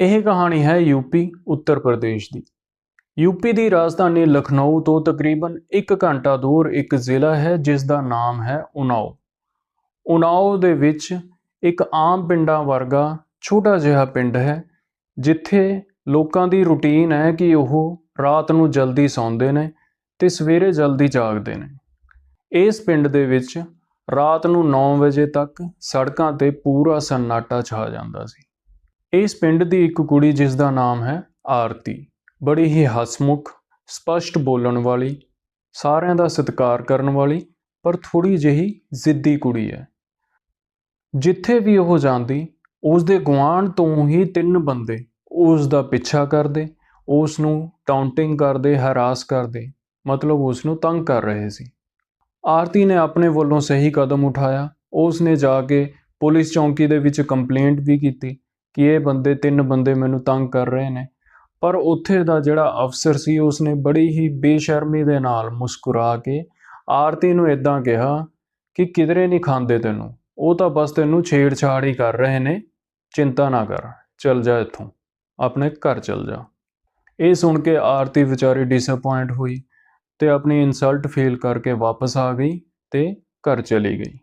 ਇਹ ਕਹਾਣੀ ਹੈ ਯੂਪੀ ਉੱਤਰ ਪ੍ਰਦੇਸ਼ ਦੀ। ਯੂਪੀ ਦੀ ਰਾਜਧਾਨੀ ਲਖਨਊ ਤੋਂ ਤਕਰੀਬਨ 1 ਘੰਟਾ ਦੂਰ ਇੱਕ ਜ਼ਿਲ੍ਹਾ ਹੈ ਜਿਸ ਦਾ ਨਾਮ ਹੈ ਉਨਾਓ। ਉਨਾਓ ਦੇ ਵਿੱਚ ਇੱਕ ਆਮ ਪਿੰਡਾਂ ਵਰਗਾ ਛੋਟਾ ਜਿਹਾ ਪਿੰਡ ਹੈ, ਜਿੱਥੇ ਲੋਕਾਂ ਦੀ ਰੁਟੀਨ ਹੈ ਕਿ ਉਹ ਰਾਤ ਨੂੰ ਜਲਦੀ ਸੌਂਦੇ ਨੇ ਤੇ ਸਵੇਰੇ ਜਲਦੀ ਜਾਗਦੇ ਨੇ। ਇਸ ਪਿੰਡ ਦੇ ਵਿੱਚ ਰਾਤ ਨੂੰ 9 ਵਜੇ ਤੱਕ ਸੜਕਾਂ ਤੇ ਪੂਰਾ ਸੰਨਾਟਾ ਛਾ ਜਾਂਦਾ ਸੀ। ਇਸ ਪਿੰਡ ਦੀ ਇੱਕ ਕੁੜੀ ਜਿਸ ਦਾ ਨਾਮ ਹੈ ਆਰਤੀ। ਬੜੀ ਹੀ ਹਸਮੁਖ, ਸਪਸ਼ਟ ਬੋਲਣ ਵਾਲੀ, ਸਾਰਿਆਂ ਦਾ ਸਤਿਕਾਰ ਕਰਨ ਵਾਲੀ, ਪਰ ਥੋੜੀ ਜਿਹੀ ਜ਼ਿੱਦੀ ਕੁੜੀ ਹੈ। ਜਿੱਥੇ ਵੀ ਉਹ ਜਾਂਦੀ ਉਸ ਦੇ ਗੁਆਂਢ ਤੋਂ ਹੀ ਤਿੰਨ ਬੰਦੇ ਉਸ ਦਾ ਪਿੱਛਾ ਕਰਦੇ ਉਸ ਨੂੰ ਟਾਉਂਟਿੰਗ ਕਰਦੇ, ਹਰਾਸ ਕਰਦੇ, ਮਤਲਬ ਉਸ ਨੂੰ ਤੰਗ ਕਰ ਰਹੇ ਸੀ। ਆਰਤੀ ਨੇ ਆਪਣੇ ਵੱਲੋਂ ਸਹੀ ਕਦਮ ਉਠਾਇਆ। ਉਸ ਨੇ ਜਾ ਕੇ ਪੁਲਿਸ ਚੌਂਕੀ ਦੇ ਵਿੱਚ ਕੰਪਲੇਂਟ ਵੀ ਕੀਤੀ। ਕਿ ਇਹ ਬੰਦੇ, ਤਿੰਨ ਬੰਦੇ ਮੈਨੂੰ ਤੰਗ ਕਰ ਰਹੇ ਨੇ। ਪਰ ਉੱਥੇ ਦਾ ਜਿਹੜਾ ਅਫਸਰ ਸੀ, ਉਸਨੇ ਬੜੀ ਹੀ ਬੇਸ਼ਰਮੀ ਦੇ ਨਾਲ ਮੁਸਕਰਾ ਕੇ ਆਰਤੀ ਨੂੰ ਇਦਾਂ ਕਿਹਾ ਕਿ ਕਿਧਰੇ ਨਹੀਂ ਖਾਂਦੇ ਤੈਨੂੰ। ਉਹ ਤਾਂ ਬਸ ਤੈਨੂੰ ਛੇੜਛਾੜ ਹੀ ਕਰ ਰਹੇ ਨੇ। ਚਿੰਤਾ ਨਾ ਕਰ, ਚੱਲ ਜਾ ਇੱਥੋਂ। ਆਪਣੇ ਘਰ ਚੱਲ ਜਾ। ਇਹ ਸੁਣ ਕੇ ਆਰਤੀ ਵਿਚਾਰੀ ਡਿਸਪਾਇੰਟ ਹੋਈ ਤੇ ਆਪਣੀ ਇਨਸਲਟ ਫੀਲ ਕਰਕੇ ਵਾਪਸ ਆ ਗਈ ਤੇ ਘਰ ਚਲੀ ਗਈ।